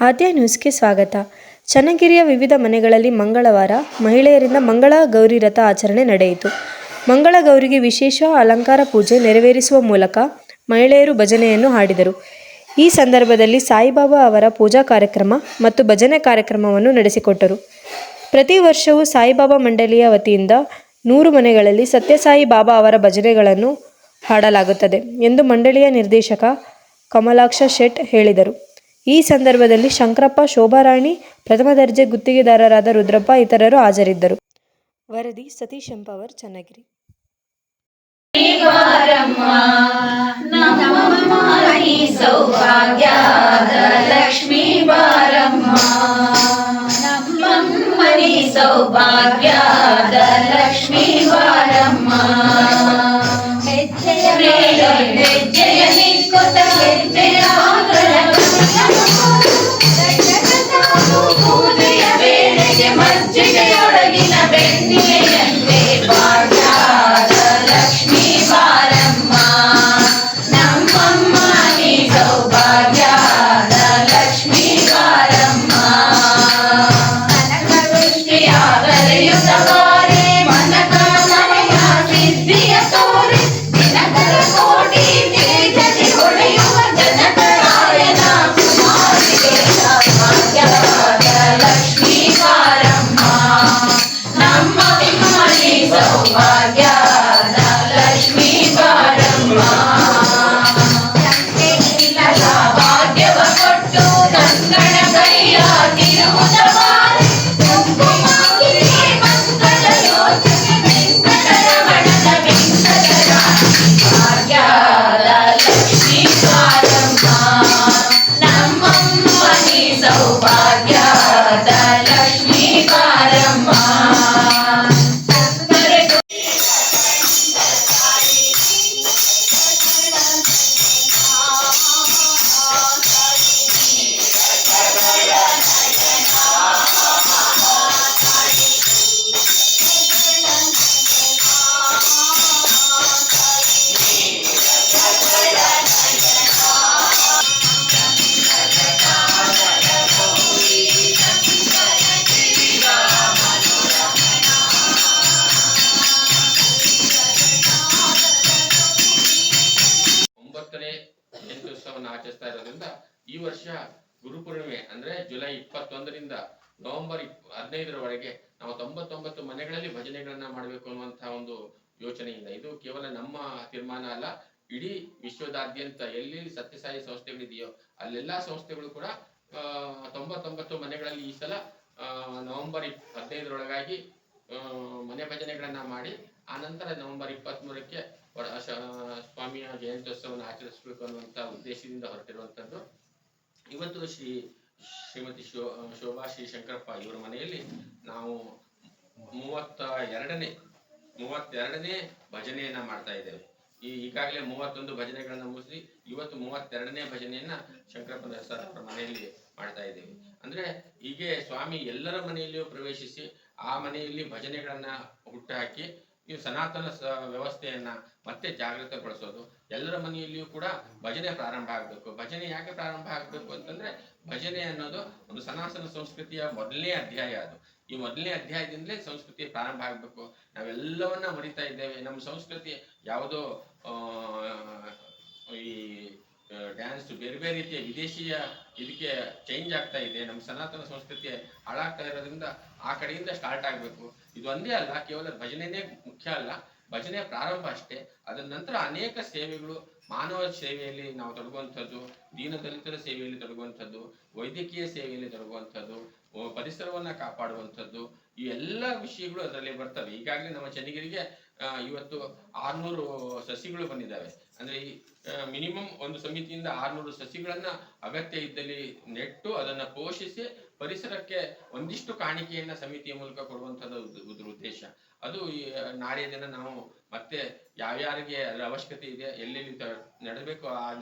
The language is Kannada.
ಆದ್ಯ ನ್ಯೂಸ್ಗೆ ಸ್ವಾಗತ. ಚನ್ನಗಿರಿಯ ವಿವಿಧ ಮನೆಗಳಲ್ಲಿ ಮಂಗಳವಾರ ಮಹಿಳೆಯರಿಂದ ಮಂಗಳ ಗೌರಿ ರಥ ಆಚರಣೆ ನಡೆಯಿತು. ಮಂಗಳ ಗೌರಿಗೆ ವಿಶೇಷ ಅಲಂಕಾರ ಪೂಜೆ ನೆರವೇರಿಸುವ ಮೂಲಕ ಮಹಿಳೆಯರು ಭಜನೆಯನ್ನು ಹಾಡಿದರು. ಈ ಸಂದರ್ಭದಲ್ಲಿ ಸಾಯಿಬಾಬಾ ಅವರ ಪೂಜಾ ಕಾರ್ಯಕ್ರಮ ಮತ್ತು ಭಜನೆ ಕಾರ್ಯಕ್ರಮವನ್ನು ನಡೆಸಿಕೊಟ್ಟರು. ಪ್ರತಿ ವರ್ಷವೂ ಸಾಯಿಬಾಬಾ ಮಂಡಳಿಯ ವತಿಯಿಂದ ನೂರು ಮನೆಗಳಲ್ಲಿ ಸತ್ಯಸಾಯಿ ಬಾಬಾ ಅವರ ಭಜನೆಗಳನ್ನು ಹಾಡಲಾಗುತ್ತದೆ ಎಂದು ಮಂಡಳಿಯ ನಿರ್ದೇಶಕ ಕಮಲಾಕ್ಷ ಶೆಟ್ ಹೇಳಿದರು. ಈ ಸಂದರ್ಭದಲ್ಲಿ ಶಂಕರಪ್ಪ, ಶೋಭಾರಾಣಿ, ಪ್ರಥಮ ದರ್ಜೆ ಗುತ್ತಿಗೆದಾರರಾದ ರುದ್ರಪ್ಪ ಇತರರು ಹಾಜರಿದ್ದರು. ವರದಿ ಸತೀಶ್ ಎಂಪವರ್, ಚನ್ನಗಿರಿ. ಸೌಭಾಗ್ಯದ I am my ಜಯಂತ್ಯುತ್ಸವವನ್ನು ಆಚರಿಸ್ತಾ ಇರೋದ್ರಿಂದ ಈ ವರ್ಷ ಗುರುಪೂರ್ಣಿಮೆ ಅಂದ್ರೆ ಜುಲೈ ಇಪ್ಪತ್ತೊಂದರಿಂದ ನವೆಂಬರ್ ಇಪ್- ಹದಿನೈದರವರೆಗೆ ನಾವು ತೊಂಬತ್ತೊಂಬತ್ತು ಮನೆಗಳಲ್ಲಿ ಭಜನೆಗಳನ್ನ ಮಾಡಬೇಕು ಅನ್ನುವಂತಹ ಒಂದು ಯೋಚನೆಯಿಂದ. ಇದು ಕೇವಲ ನಮ್ಮ ತೀರ್ಮಾನ ಅಲ್ಲ ಇಡೀ ವಿಶ್ವದಾದ್ಯಂತ ಎಲ್ಲಿ ಸತ್ಯಸಾಯಿ ಸಂಸ್ಥೆಗಳಿದೆಯೋ ಅಲ್ಲೆಲ್ಲಾ ಸಂಸ್ಥೆಗಳು ಕೂಡ ಆ, ತೊಂಬತ್ತೊಂಬತ್ತು ಮನೆಗಳಲ್ಲಿ ಈ ಸಲ ಆ, ನವೆಂಬರ್ ಇಪ್- ಹದಿನೈದರೊಳಗಾಗಿ ಮನೆ ಭಜನೆಗಳನ್ನ ಮಾಡಿ, ಆ ನಂತರ ನವೆಂಬರ್ ಇಪ್ಪತ್ತ್ ಮೂರಕ್ಕೆ ಸ್ವಾಮಿಯ ಜಯಂತ್ಯೋತ್ಸವವನ್ನು ಆಚರಿಸಬೇಕು ಅನ್ನುವಂತ ಉದ್ದೇಶದಿಂದ ಹೊರಟಿರುವಂತದ್ದು ಇವತ್ತು ಶ್ರೀ ಶ್ರೀಮತಿ ಶೋ ಶೋಭಾ ಶ್ರೀ ಶಂಕರಪ್ಪ ಇವರ ಮನೆಯಲ್ಲಿ ನಾವು ಮೂವತ್ತ ಎರಡನೇ ಮೂವತ್ತೆರಡನೇ ಭಜನೆಯನ್ನ ಮಾಡ್ತಾ ಇದ್ದೇವೆ. ಈ ಈಗಾಗಲೇ ಮೂವತ್ತೊಂದು ಭಜನೆಗಳನ್ನ ಮುಗಿಸಿ ಇವತ್ತು ಮೂವತ್ತೆರಡನೇ ಭಜನೆಯನ್ನ ಶಂಕರಪ್ಪನ ಮನೆಯಲ್ಲಿ ಮಾಡ್ತಾ ಇದ್ದೇವೆ. ಅಂದ್ರೆ ಹೀಗೆ ಸ್ವಾಮಿ ಎಲ್ಲರ ಮನೆಯಲ್ಲಿಯೂ ಪ್ರವೇಶಿಸಿ ಆ ಮನೆಯಲ್ಲಿ ಭಜನೆಗಳನ್ನ ಹುಟ್ಟುಹಾಕಿ ಈ ಸನಾತನ ವ್ಯವಸ್ಥೆಯನ್ನ ಮತ್ತೆ ಜಾಗೃತಗೊಳಿಸೋದು. ಎಲ್ಲರ ಮನೆಯಲ್ಲಿಯೂ ಕೂಡ ಭಜನೆ ಪ್ರಾರಂಭ ಆಗಬೇಕು. ಭಜನೆ ಯಾಕೆ ಪ್ರಾರಂಭ ಆಗಬೇಕು ಅಂತಂದ್ರೆ ಭಜನೆ ಅನ್ನೋದು ಒಂದು ಸನಾತನ ಸಂಸ್ಕೃತಿಯ ಮೊದಲನೇ ಅಧ್ಯಾಯ ಅದು. ಈ ಮೊದಲನೇ ಅಧ್ಯಾಯದಿಂದಲೇ ಸಂಸ್ಕೃತಿ ಪ್ರಾರಂಭ ಆಗಬೇಕು. ನಾವೆಲ್ಲವನ್ನ ಮರಿತಾ ಇದ್ದೇವೆ. ನಮ್ಮ ಸಂಸ್ಕೃತಿ ಯಾವುದೋ ಈ ಡ್ಯಾನ್ಸ್ ಬೇರೆ ಬೇರೆ ರೀತಿಯ ವಿದೇಶಿಯ ಇದಕ್ಕೆ ಚೇಂಜ್ ಆಗ್ತಾ ಇದೆ. ನಮ್ಮ ಸನಾತನ ಸಂಸ್ಕೃತಿ ಹಾಳಾಗ್ತಾ ಇರೋದ್ರಿಂದ ಆ ಕಡೆಯಿಂದ ಸ್ಟಾರ್ಟ್ ಆಗಬೇಕು. ಇದು ಒಂದೇ ಅಲ್ಲ, ಕೇವಲ ಭಜನೆನೇ ಮುಖ್ಯ ಅಲ್ಲ, ಭಜನೆ ಪ್ರಾರಂಭ ಅಷ್ಟೇ. ಅದರ ನಂತರ ಅನೇಕ ಸೇವೆಗಳು, ಮಾನವ ಸೇವೆಯಲ್ಲಿ ನಾವು ತೊಡಗುವಂಥದ್ದು ದೀನದಲಿತರ ಸೇವೆಯಲ್ಲಿ ತೊಡಗುವಂಥದ್ದು, ವೈದ್ಯಕೀಯ ಸೇವೆಯಲ್ಲಿ ತೊಡಗುವಂಥದ್ದು ಪರಿಸರವನ್ನು ಕಾಪಾಡುವಂಥದ್ದು, ಈ ಎಲ್ಲ ವಿಷಯಗಳು ಅದರಲ್ಲಿ ಬರ್ತವೆ. ಈಗಾಗಲೇ ನಮ್ಮ ಚನ್ನಗಿರಿಗೆ ಇವತ್ತು ಆರ್ನೂರು ಸಸಿಗಳು ಬಂದಿದ್ದಾವೆ. ಅಂದ್ರೆ ಈ ಮಿನಿಮಮ್ ಒಂದು ಸಮಿತಿಯಿಂದ ಆರ್ನೂರು ಸಸಿಗಳನ್ನ ಅಗತ್ಯ ಇದ್ದಲ್ಲಿ ನೆಟ್ಟು ಅದನ್ನ ಪೋಷಿಸಿ ಪರಿಸರಕ್ಕೆ ಒಂದಿಷ್ಟು ಕಾಣಿಕೆಯನ್ನ ಸಮಿತಿಯ ಮೂಲಕ ಉದ್- ಉದ್ದೇಶ. ಅದು ಈ ನಾಳೆಯ ದಿನ ನಾವು ಮತ್ತೆ ಯಾವ್ಯಾರಿಗೆ ಅದರ ಅವಶ್ಯಕತೆ ಇದೆ ಎಲ್ಲೆಲ್ಲಿ ನೆಡಬೇಕು ಆ